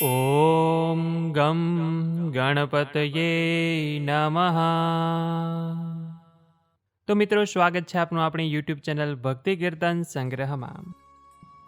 ॐ गं ગણપતયે નમઃ તો મિત્રો, સ્વાગત છે આપનું આપણી યુટ્યુબ ચેનલ ભક્તિ કીર્તન સંગ્રહમાં.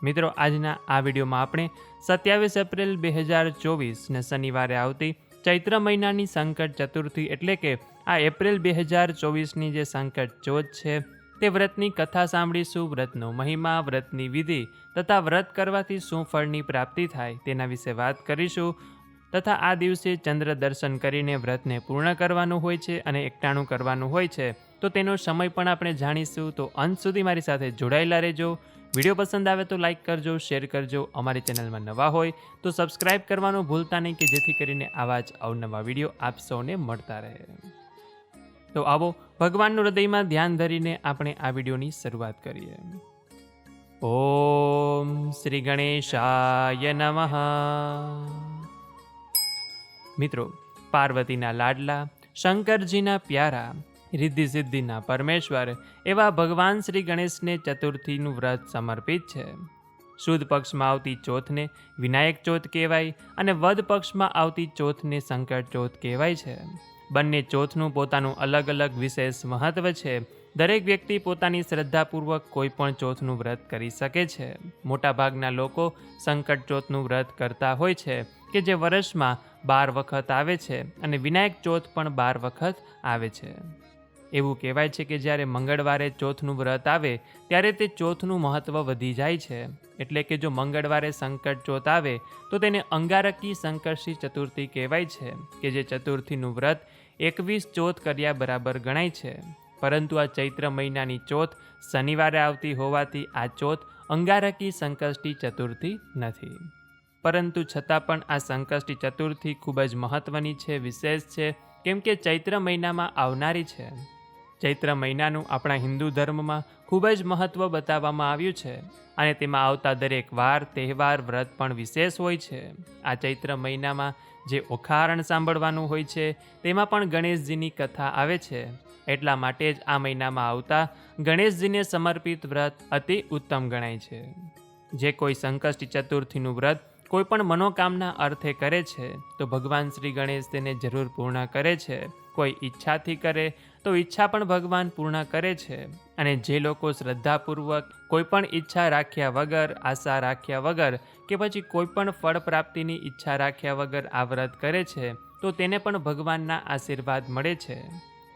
મિત્રો, આજના આ વિડીયોમાં આપણે સત્યાવીસ એપ્રિલ બે હજાર ચોવીસને શનિવારે આવતી ચૈત્ર મહિનાની સંકટ ચતુર્થી એટલે કે આ એપ્રિલ બે હજાર ચોવીસની જે સંકટ ચોથ છે તે વ્રતની કથા સાંભળીશું વ્રતનો મહિમા, વ્રતની વિધિ તથા વ્રત કરવાથી શું ફળની પ્રાપ્તિ થાય તેના વિશે વાત કરીશું તથા આ દિવસે ચંદ્ર દર્શન કરીને વ્રતને પૂર્ણ કરવાનું હોય છે અને એકટાણું કરવાનું હોય છે. તો તેનો સમય પણ આપણે જાણીશું. તો અંત સુધી મારી સાથે જોડાયેલા રહેજો. વીડિયો પસંદ આવે તો લાઇક કરજો, શેર કરજો. અમારી ચેનલમાં નવા હોય તો સબસ્ક્રાઇબ કરવાનું ભૂલતા નહીં કે જેથી કરીને આવા જ અવનવા વીડિયો આપ સૌને મળતા રહે. તો આવો ભગવાનનું હૃદયમાં ધ્યાન ધરીને આપણે આ વિડીયોની શરૂઆત કરીએ. ઓમ શ્રી ગણેશાય નમઃ. મિત્રો, પાર્વતીના લાડલા, શંકરજીના પ્યારા રિદ્ધિ સિદ્ધિના પરમેશ્વર, એવા ભગવાન શ્રી ગણેશને ચતુર્થીનું વ્રત સમર્પિત છે. શુદ્ધ પક્ષમાં આવતી ચોથને વિનાયક ચોથ કહેવાય અને વદ પક્ષમાં આવતી ચોથને સંકટ ચોથ કહેવાય છે. બંને ચોથનું પોતાનું અલગ અલગ વિશેષ મહત્વ છે. દરેક વ્યક્તિ પોતાની શ્રદ્ધાપૂર્વક કોઈ પણ ચોથનું વ્રત કરી શકે છે. મોટાભાગના લોકો સંકટ ચોથનું વ્રત કરતા હોય છે કે જે વર્ષમાં બાર વખત આવે છે અને વિનાયક ચોથ પણ બાર વખત આવે છે. એવું કહેવાય છે કે જ્યારે મંગળવારે ચોથનું વ્રત આવે, ત્યારે તે ચોથનું મહત્ત્વ વધી જાય છે. એટલે કે જો મંગળવારે સંકટ ચોથ આવે, તો તેને અંગારકી સંકર્ષી ચતુર્થી કહેવાય છે, કે જે ચતુર્થીનું વ્રત એકવીસ ચોથ કર્યા બરાબર ગણાય છે. પરંતુ આ ચૈત્ર મહિનાની ચોથ શનિવારે આવતી હોવાથી આ ચોથ અંગારકી સંકષ્ટી ચતુર્થી નથી. પરંતુ છતાં પણ આ સંકષ્ટી ચતુર્થી ખૂબ જ મહત્ત્વની છે, વિશેષ છે, કેમ કે ચૈત્ર મહિનામાં આવનારી છે. ચૈત્ર મહિનાનું આપણા હિન્દુ ધર્મમાં ખૂબ જ મહત્ત્વ બતાવવામાં આવ્યું છે અને તેમાં આવતા દરેક વાર, તહેવાર, વ્રત પણ વિશેષ હોય છે. આ ચૈત્ર મહિનામાં જે ઓખારણ સાંભળવાનું હોય છે, તેમાં પણ ગણેશજીની કથા આવે છે. એટલા માટે જ આ મહિનામાં આવતા ગણેશજીને સમર્પિત વ્રત અતિ ઉત્તમ ગણાય છે. જે કોઈ સંકષ્ટી ચતુર્થીનું વ્રત કોઈ પણ મનોકામના અર્થે કરે છે, તો ભગવાન શ્રી ગણેશ તેને જરૂર પૂર્ણ કરે છે. કોઈ ઈચ્છાથી કરે, તો ઈચ્છા પણ ભગવાન પૂર્ણ કરે છે. અને જે લોકો શ્રદ્ધાપૂર્વક કોઈ પણ ઈચ્છા રાખ્યા વગર, આશા રાખ્યા વગર કે પછી કોઈ પણ ફળ પ્રાપ્તિની ઈચ્છા રાખ્યા વગર આ વ્રત કરે છે, તો તેને પણ ભગવાનના આશીર્વાદ મળે છે.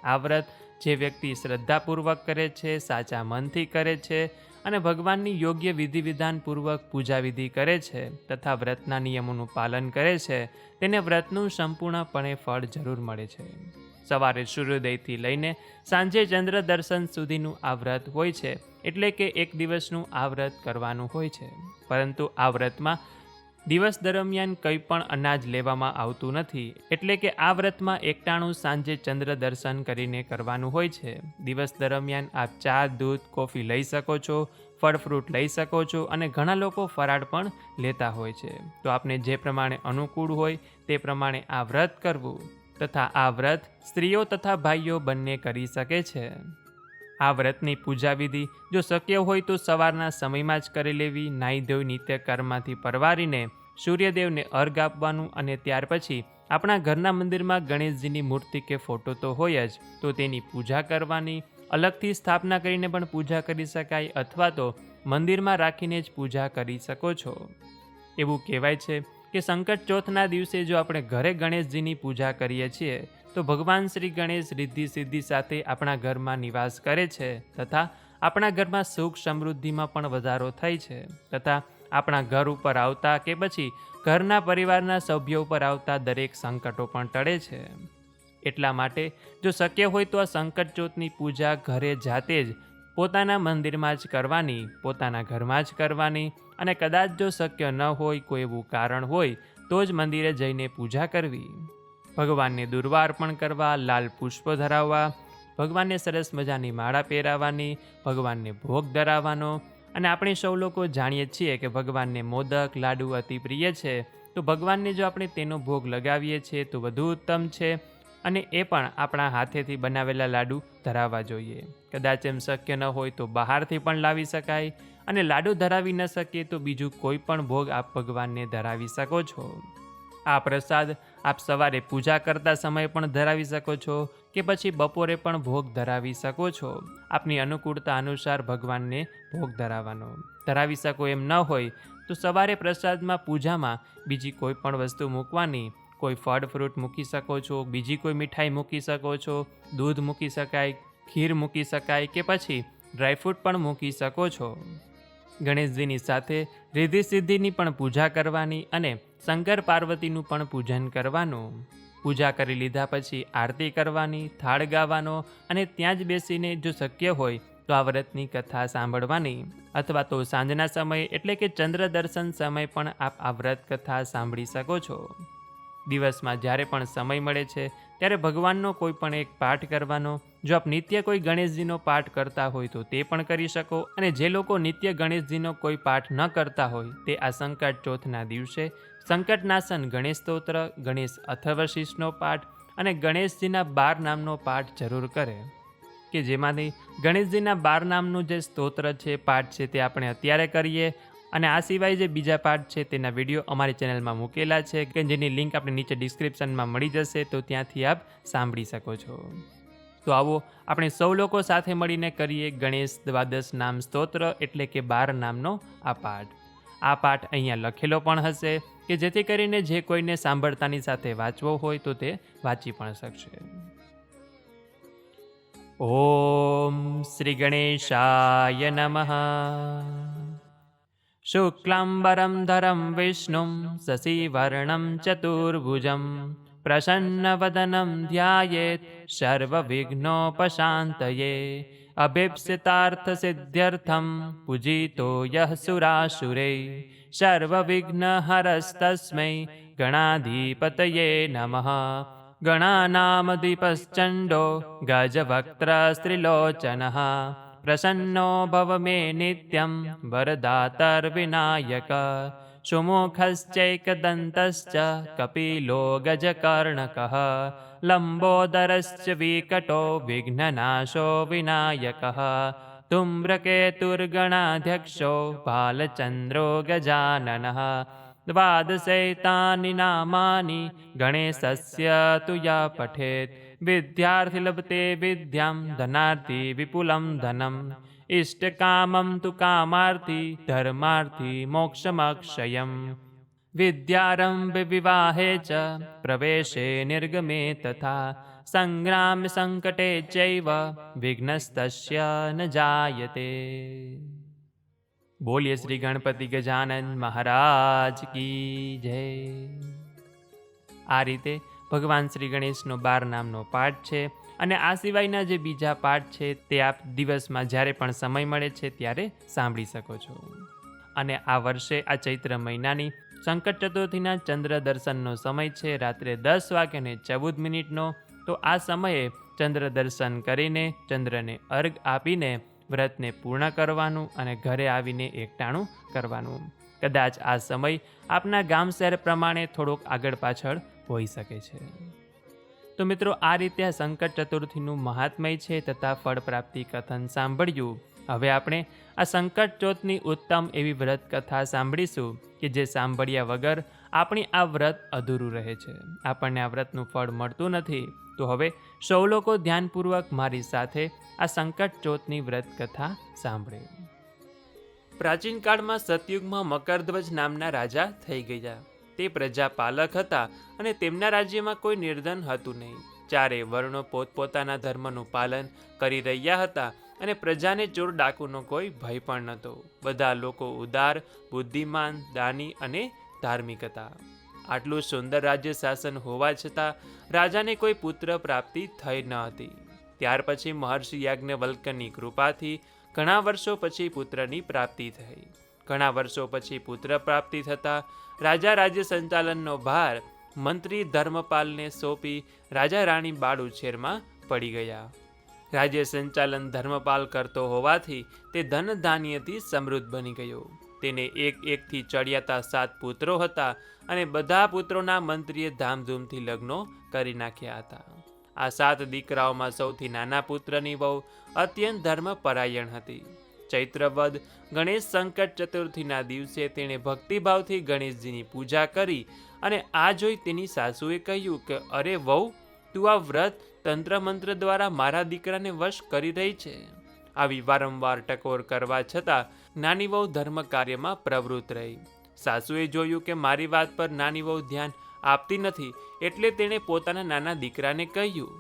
આ વ્રત જે વ્યક્તિ શ્રદ્ધાપૂર્વક કરે છે, સાચા મનથી કરે છે અને ભગવાનની યોગ્ય વિધિ વિધાનપૂર્વક પૂજા વિધિ કરે છે તથા વ્રતના નિયમોનું પાલન કરે છે, તેને વ્રતનું સંપૂર્ણપણે ફળ જરૂર મળે છે. સવારે સૂર્યોદયથી લઈને સાંજે ચંદ્ર દર્શન સુધીનું આ વ્રત હોય છે, એટલે કે એક દિવસનું આ વ્રત કરવાનું હોય છે. પરંતુ આ વ્રતમાં દિવસ દરમિયાન કંઈ પણ અનાજ લેવામાં આવતું નથી, એટલે કે આ વ્રતમાં એકટાણું સાંજે ચંદ્ર દર્શન કરીને કરવાનું હોય છે. દિવસ દરમિયાન આપ ચા, દૂધ, કોફી લઈ શકો છો, ફળ ફ્રૂટ લઈ શકો છો અને ઘણા લોકો ફરાળ પણ લેતા હોય છે. તો આપને જે પ્રમાણે અનુકૂળ હોય તે પ્રમાણે આ વ્રત કરવું. તથા આ વ્રત સ્ત્રીઓ તથા ભાઈઓ બંને કરી શકે છે. આ વ્રતની પૂજા વિધિ જો શક્ય હોય તો સવારના સમયમાં જ કરી લેવી નાહી ધોઈ નિત્ય કર્મમાંથી પરવારીને સૂર્યદેવને અર્ઘ આપવાનું અને ત્યાર પછી આપણા ઘરના મંદિરમાં ગણેશજીની મૂર્તિ કે ફોટો તો હોય જ, તો તેની પૂજા કરવાની, અલગથી સ્થાપના કરીને પણ પૂજા કરી શકાય અથવા તો મંદિરમાં રાખીને જ પૂજા કરી શકો છો. એવું કહેવાય છે કે સંકટ ચોથના દિવસે જો આપણે ઘરે ગણેશજીની પૂજા કરીએ છીએ, તો ભગવાન શ્રી ગણેશ રિદ્ધિ સિદ્ધિ સાથે આપણા ઘરમાં નિવાસ કરે છે તથા આપણા ઘરમાં સુખ સમૃદ્ધિમાં પણ વધારો થાય છે તથા આપણા ઘર ઉપર આવતા કે પછી ઘરના પરિવારના સભ્યો ઉપર આવતા દરેક સંકટો પણ ટળે છે. એટલા માટે જો શક્ય હોય તો આ સંકટ ચોથની પૂજા ઘરે જાતે જ પોતાના મંદિરમાં જ કરવાની, પોતાના ઘરમાં જ કરવાની અને કદાચ જો શક્ય ન હોય કોઈ એવું કારણ હોય, તો જ મંદિરે જઈને પૂજા કરવી. ભગવાનને દુર્વા અર્પણ કરવા, લાલ પુષ્પ ધરાવવા, ભગવાનને સરસ મજાની માળા પહેરાવવાની, ભગવાનને ભોગ ધરાવવાનો અને આપણે સૌ લોકો જાણીએ છીએ કે ભગવાનને મોદક, લાડુ અતિ પ્રિય છે. તો ભગવાનને જો આપણે તેનો ભોગ લગાવીએ છીએ તો વધુ ઉત્તમ છે અને એ પણ આપણા હાથેથી બનાવેલા લાડુ ધરાવવા જોઈએ. કદાચ એમ શક્ય ન હોય તો બહારથી પણ લાવી શકાય અને લાડુ ધરાવી ન શકીએ તો બીજું કોઈ પણ ભોગ આપ ભગવાનને ધરાવી શકો છો. આ પ્રસાદ આપ સવારે પૂજા કરતા સમયે પણ ધરાવી શકો છો કે પછી બપોરે પણ ભોગ ધરાવી શકો છો. આપની અનુકૂળતા અનુસાર ભગવાનને ભોગ ધરાવવાનો. ધરાવી શકો એમ ન હોય તો સવારે પ્રસાદમાં પૂજામાં બીજી કોઈ પણ વસ્તુ મૂકવાની કોઈ ફળ ફ્રૂટ મૂકી શકો છો, બીજી કોઈ મીઠાઈ મૂકી શકો છો, દૂધ મૂકી શકાય, ખીર મૂકી શકાય કે પછી ડ્રાયફ્રૂટ પણ મૂકી શકો છો. ગણેશજીની સાથે રિદ્ધિ સિદ્ધિની પણ પૂજા કરવાની અને શંકર પાર્વતીનું પણ પૂજન કરવાનું. પૂજા કરી લીધા પછી આરતી કરવાની, થાળ ગાવાનો અને ત્યાં જ બેસીને જો શક્ય હોય તો આ વ્રતની કથા સાંભળવાની. અથવા તો સાંજના સમયે એટલે કે ચંદ્ર દર્શન સમય પણ આપ આ વ્રત કથા સાંભળી શકો છો. દિવસમાં જ્યારે પણ સમય મળે છે, ત્યારે ભગવાનનો કોઈ પણ એક પાઠ કરવાનો, જો આપ નિત્ય કોઈ ગણેશજીનો પાઠ કરતા હોય તો તે પણ કરી શકો અને જે લોકો નિત્ય ગણેશજીનો કોઈ પાઠ ન કરતા હોય તે આ સંકટ ચોથના દિવસે સંકટનાશન ગણેશ સ્તોત્ર, ગણેશ અથર્વશીષનો પાઠ અને ગણેશજીના બાર નામનો પાઠ જરૂર કરે. કે જેમાંથી ગણેશજીના બાર નામનું જે સ્તોત્ર છે, પાઠ છે તે આપણે અત્યારે કરીએ અને આ સિવાય જે બીજા પાઠ છે તેના વીડિયો અમારી ચેનલમાં મૂકેલા છે, કે જેની લિંક આપણે નીચે ડિસ્ક્રિપ્શનમાં મળી જશે, તો ત્યાંથી આપ સાંભળી શકો છો. તો આવો, આપણે સૌ લોકો સાથે મળીને કરીએ ગણેશ દ્વાદશ નામ સ્તોત્ર, એટલે કે બાર નામનો આ પાઠ. આ પાઠ અહીંયા લખેલો પણ હશે, કે જેથી કરીને જે કોઈને સાંભળતાની સાથે વાંચવો હોય, તો તે વાંચી પણ શકશે. ઓમ શ્રી ગણેશાય शुक्लम्बरं धरं विष्णुं शशिवर्णं चतुर्भुजं प्रसन्नवदनं ध्यायेत् सर्वविघ्नोपशान्तये। अभीप्सितार्थसिद्ध्यर्थं पूजितो यः सुरासुरे। सर्वविघ्नहरस्तस्मै गणाधिपतये नमः। गणानामदीपश्चण्डो गजवक्त्रस्त्रिलोचनः। प्रसन्नो भव मे नित्यं वरदातर्विनायक। सुमुखश्चैकदन्तश्च कपिलो गजकर्णकः लम्बोदरश्च विकटो विघ्ननाशो विनायकः। तुम्रकेतुर्गणाध्यक्षो बालचन्द्रो गजाननः। द्वादशैतानि नामानि गणेशस्य तु या पठेत् વિદ્યાર્થી લભતે વિદ્યામ ધનાર્થી વિપુલમ ધનમ ઇષ્ટકામમ તુ કામાર્થી ધર્માર્થી મોક્ષમક્ષયમ વિદ્યારંભ વિવાહે ચ પ્રવેશે નિર્ગમે તથા સંગ્રામ સંકટે ચૈવ વિઘ્નસ્તસ્ય ન જાયતે બોલીએ શ્રી ગણપતિ ગજાનંદ મહારાજ કી જય આ રીતે ભગવાન શ્રી ગણેશનો બાર નામનો પાઠ છે અને આ સિવાયના જે બીજા પાઠ છે તે આપ દિવસમાં જ્યારે પણ સમય મળે છે ત્યારે સાંભળી શકો છો. અને આ વર્ષે આ ચૈત્ર મહિનાની સંકટ ચતુર્થીના ચંદ્ર દર્શનનો સમય છે રાત્રે દસ વાગ્યાને ચૌદ મિનિટનો. તો આ સમયે ચંદ્ર દર્શન કરીને ચંદ્રને અર્ઘ આપીને વ્રતને પૂર્ણ કરવાનું અને ઘરે આવીને એકટાણું કરવાનું. કદાચ આ સમય આપના ગામ શહેર પ્રમાણે થોડોક આગળ પાછળ હોઈ શકે છે. તો મિત્રો, આ રીતે આ સંકટ ચતુર્થીનું મહાત્મય છે તથા ફળ પ્રાપ્તિ કથન સાંભળ્યું. હવે આપણે આ સંકટ ચોથની ઉત્તમ એવી વ્રત કથા સાંભળીશું કે જે સાંભળ્યા વગર આપણી આ વ્રત અધૂરું રહે છે. આપણને આ વ્રતનું ફળ મળતું નથી. તો હવે સૌ લોકો ધ્યાનપૂર્વક મારી સાથે આ સંકટ ચોથની વ્રત કથા સાંભળે. પ્રાચીન કાળમાં સતયુગમાં મકરધ્વજ નામના રાજા થઈ ગયા. તે પ્રજાપાલક હતા અને તેમના રાજ્યમાં કોઈ નિર્ધન હતું નહીં. ચારે વર્ણો પોતપોતાના ધર્મનું પાલન કરી રહ્યા હતા અને પ્રજાને ચોર ડાકુનો કોઈ ભય પણ નહોતો. બધા લોકો ઉદાર, બુદ્ધિમાન, દાની અને ધાર્મિક હતા. આટલું સુંદર રાજ્ય શાસન હોવા છતાં રાજાને કોઈ પુત્ર પ્રાપ્તિ થઈ ન હતી. ત્યાર પછી મહર્ષિ યાજ્ઞવલ્કની કૃપાથી ઘણા વર્ષો પછી પુત્રની પ્રાપ્તિ થઈ. ઘણા વર્ષો પછી પુત્ર પ્રાપ્તિ થતાં રાજા રાજ્ય સંચાલનનો ભાર મંત્રી ધર્મપાલને સોંપી રાજા રાણી બાળ ઉછેરમાં પડી ગયા. રાજ્ય સંચાલન ધર્મપાલ કરતો હોવાથી તે ધન ધાન્યથી સમૃદ્ધ બની ગયો. તેને એક એકથી ચડિયાતા સાત પુત્રો હતા અને બધા પુત્રોના મંત્રીએ ધામધૂમથી લગ્નો કરી નાખ્યા હતા. આ સાત દીકરાઓમાં સૌથી નાના પુત્રની વહુ અત્યંત ધર્મપરાયણ હતી. ચૈત્રવદ ગણેશ સંકટ ચતુર્થીના દિવસે તેણે ભક્તિભાવથી ગણેશજીની પૂજા કરી અને આ જોઈ તેની સાસુએ કહ્યું કે, અરે વહુ, તું આ વ્રત તંત્ર મંત્ર દ્વારા મારા દીકરાને વશ કરી રહી છે આવી વારંવાર ટકોર કરવા છતાં નાની વહુ ધર્મ કાર્યમાં પ્રવૃત્ત રહી. સાસુએ જોયું કે મારી વાત પર નાની વહુ ધ્યાન આપતી નથી એટલે તેણે પોતાના નાના દીકરાને કહ્યું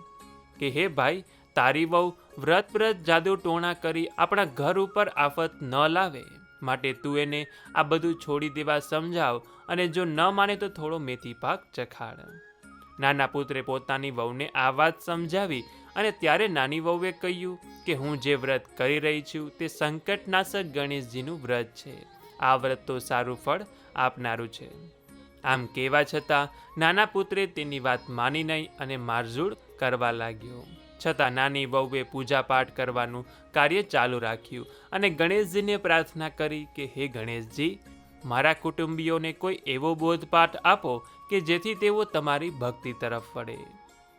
કે, હે ભાઈ તારી વહુ વ્રત વ્રત જાદુ ટોણા કરી આપણા ઘર ઉપર આફત ન લાવે. માટે તું એને આ બધું છોડી દેવા સમજાવ અને જો ન માને તો થોડો મેથી પાક ચખાડ. નાના પુત્રે પોતાની વહુને આ વાત સમજાવી અને ત્યારે નાની વહુએ કહ્યું કે હું જે વ્રત કરી રહી છું તે સંકટનાશક ગણેશજીનું વ્રત છે. આ વ્રત તો સારું ફળ આપનારું છે. આમ કહેવા છતાં નાના પુત્રે તેની વાત માની નહીં અને મારઝૂડ કરવા લાગ્યો. છતાં નાની વહુએ પૂજાપાઠ કરવાનું કાર્ય ચાલુ રાખ્યું અને ગણેશજીને પ્રાર્થના કરી કે, હે ગણેશજી, મારા કુટુંબીઓને કોઈ એવો બોધપાઠ આપો કે જેથી તેઓ તમારી ભક્તિ તરફ વળે.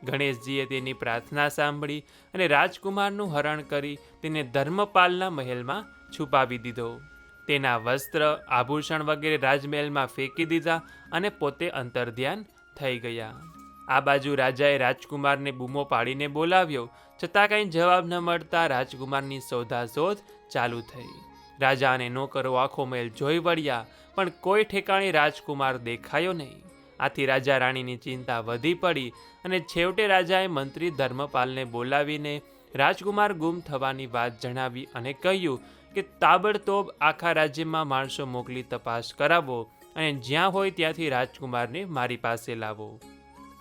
ગણેશજીએ તેની પ્રાર્થના સાંભળી અને રાજકુમારનું હરણ કરી તેને ધર્મપાલના મહેલમાં છુપાવી દીધો. તેના વસ્ત્ર, આભૂષણ વગેરે રાજમહેલમાં ફેંકી દીધા અને પોતે અંતર્ધ્યાન થઈ ગયા. આ બાજુ રાજાએ રાજકુમારને બૂમો પાડીને બોલાવ્યો. છતાં કંઈ જવાબ ન મળતા રાજકુમારની શોધાશોધ ચાલુ થઈ. રાજા અને નોકરો આખો મહેલ જોઈ વળ્યા, પણ કોઈ ઠેકાણે રાજકુમાર દેખાયો નહીં. આથી રાજા રાણીની ચિંતા વધી પડી અને છેવટે રાજાએ મંત્રી ધર્મપાલને બોલાવીને રાજકુમાર ગુમ થવાની વાત જણાવી અને કહ્યું કે તાબડતોબ આખા રાજ્યમાં માણસો મોકલી તપાસ કરાવો અને જ્યાં હોય ત્યાંથી રાજકુમારને મારી પાસે લાવો.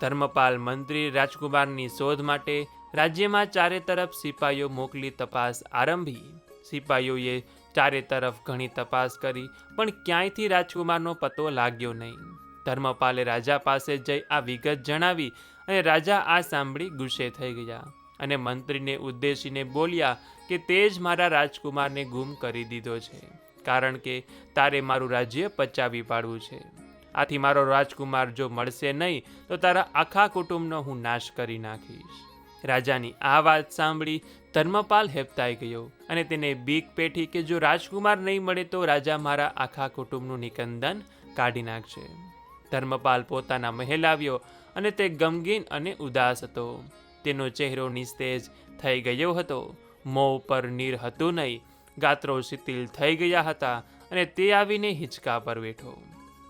ધર્મપાલ મંત્રી રાજકુમારની શોધ માટે રાજ્યમાં ચારે તરફ સિપાહીઓ મોકલી તપાસ આરંભી. સિપાહીઓએ ચારે તરફ ઘણી તપાસ કરી, પણ ક્યાંયથી રાજકુમારનો પતો લાગ્યો નહીં. ધર્મપાલે રાજા પાસે જઈ આ વિગત જણાવી અને રાજા આ સાંભળી ગુસ્સે થઈ ગયા અને મંત્રીને ઉદ્દેશીને બોલ્યા કે તે જ મારા રાજકુમારને ગુમ કરી દીધો છે, કારણ કે તારે મારું રાજ્ય પચાવી પાડવું છે. આથી મારો રાજકુમાર જો મળશે નહીં, તો તારા આખા કુટુંબનો હું નાશ કરી નાખીશ. રાજાની આ વાત સાંભળી ધર્મપાલ હેપતાઈ ગયો અને તેને બીક પેઠી કે જો રાજકુમાર નહીં મળે તો રાજા મારા આખા કુટુંબનું નિકંદન કાઢી નાખશે. ધર્મપાલ પોતાના મહેલ આવ્યો અને તે ગમગીન અને ઉદાસ હતો. તેનો ચહેરો નિસ્તેજ થઈ ગયો હતો. મોં પર નીર હતું નહીં. ગાત્રો શિથિલ થઈ ગયા હતા અને તે આવીને હિંચકા પર બેઠો.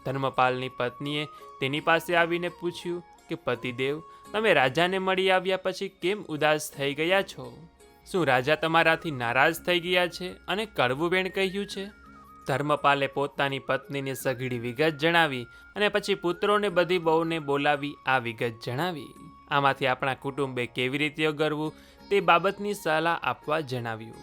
ધર્મપાલની પત્નીએ તેની પાસે આવીને પૂછ્યું કે, પતિદેવ, તમે રાજાને મળી આવ્યા પછી કેમ ઉદાસ થઈ ગયા છો? શું રાજા તમારાથી નારાજ થઈ ગયા છે અને કડવું કહ્યું છે? ધર્મપાલે પોતાની પત્નીને સઘળી વિગત જણાવી અને પછી પુત્રોને બધી બહુને બોલાવી આ વિગત જણાવી. આમાંથી આપણા કુટુંબે કેવી રીતે ગરવું તે બાબતની સલાહ આપવા જણાવ્યું.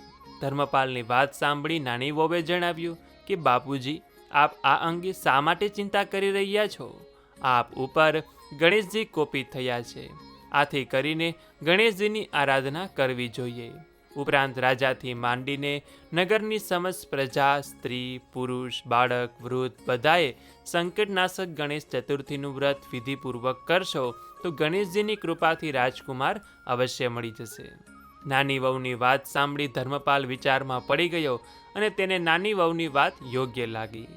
ધર્મપાલની વાત સાંભળી નાની વોવે જણાવ્યું કે, બાપુજી આપ આ અંગે શા માટે ચિંતા કરી રહ્યા છો? આપ ઉપર ગણેશજી કોપિત થયા છે. આથી કરીને ગણેશજીની આરાધના કરવી જોઈએ. ઉપરાંત રાજાથી માંડીને નગરની સમસ્ત પ્રજા, સ્ત્રી, પુરુષ, બાળક, વૃદ્ધ બધાએ સંકટનાશક ગણેશ ચતુર્થીનું વ્રત વિધિપૂર્વક કરશો તો ગણેશજીની કૃપાથી રાજકુમાર અવશ્ય મળી જશે. નાની વહુની વાત સાંભળી ધર્મપાલ વિચારમાં પડી ગયો અને તેને નાની વહુની વાત યોગ્ય લાગી.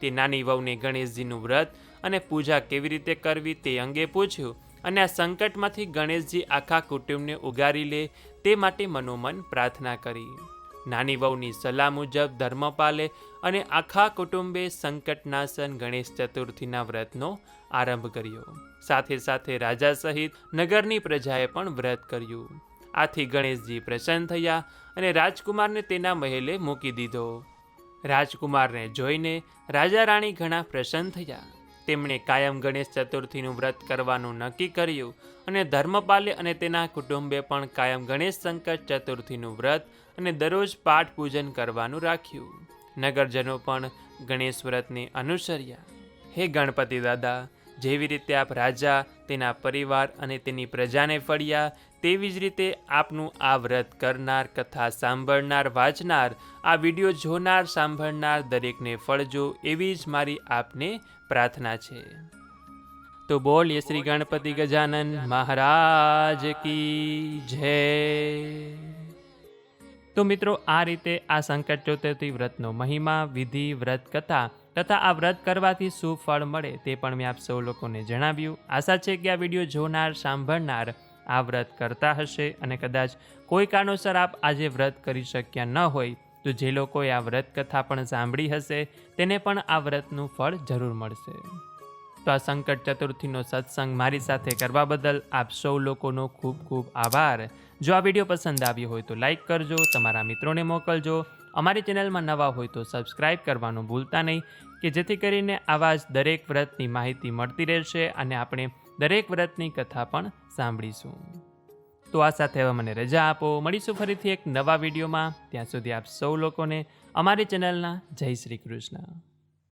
તે નાની વહુને ગણેશજીનું વ્રત અને પૂજા કેવી રીતે કરવી તે અંગે પૂછ્યું અને આ સંકટમાંથી ગણેશજી આખા કુટુંબને ઉગારી લે તે માટે મનોમન પ્રાર્થના કરી. નાની વહુની સલાહ મુજબ ધર્મપાલે અને આખા કુટુંબે સંકટનાશન ગણેશ ચતુર્થીના વ્રતનો આરંભ કર્યો. સાથે સાથે રાજા સહિત નગરની પ્રજાએ પણ વ્રત કર્યું. આથી ગણેશજી પ્રસન્ન થયા અને રાજકુમારને તેના મહેલે મૂકી દીધો. રાજકુમારને જોઈને રાજા રાણી ઘણા પ્રસન્ન થયા. તેમણે કાયમ ગણેશ ચતુર્થીનું વ્રત કરવાનું નક્કી કર્યું અને ધર્મપાલે અને તેના કુટુંબે પણ કાયમ ગણેશ સંકટ ચતુર્થીનું વ્રત અને દરરોજ પાઠ પૂજન કરવાનું રાખ્યું. નગરજનો પણ ગણેશ વ્રતને અનુસર્યા. હે ગણપતિ દાદા જેવી રીતે આપ રાજા, તેના પરિવાર અને તેની પ્રજાને ફળ્યા, તેવી જ રીતે આપનું આ વ્રત કરનાર, કથા સાંભળનાર, વાંચનાર, આ વીડિયો જોનાર, સાંભળનાર દરેકને ફળજો, એવી જ મારી આપને પ્રાર્થના છે. તો બોલીએ શ્રી ગણપતિ ગજાનન મહારાજ કી જય. તો મિત્રો, આ રીતે આ સંકટ ચતુર્થી વ્રતનો મહિમા, વિધિ, વ્રત, કથા તથા આ વ્રત કરવાથી શું ફળ મળે તે પણ મેં આપ સૌ લોકોને જણાવ્યું. આશા છે કે આ વીડિયો જોનાર, સાંભળનાર આ વ્રત કરતા હશે અને કદાચ કોઈ કારણોસર આપ આજે વ્રત કરી શક્યા ન હોય તો જે લોકોએ આ વ્રત કથા પણ સાંભળી હશે તેને પણ આ વ્રતનું ફળ જરૂર મળશે. તો આ સંકટ ચતુર્થીનો સત્સંગ મારી સાથે કરવા બદલ આપ સૌ લોકોનો ખૂબ ખૂબ આભાર. જો આ વીડિયો પસંદ આવ્યો હોય તો લાઈક કરજો, તમારા મિત્રોને મોકલજો અમારી ચેનલમાં નવા હોય તો સબસ્ક્રાઈબ કરવાનું ભૂલતા નહીં, કે જેથી કરીને આવા જ દરેક વ્રતની માહિતી મળતી રહેશે અને આપણે દરેક વ્રતની કથા પણ સાંભળીશું. તો આ સાથે હવે મને રજા આપો. મળીશું ફરીથી એક નવા વિડીયોમાં. ત્યાં સુધી આપ સૌ લોકોને અમારી ચેનલના જય શ્રી કૃષ્ણ.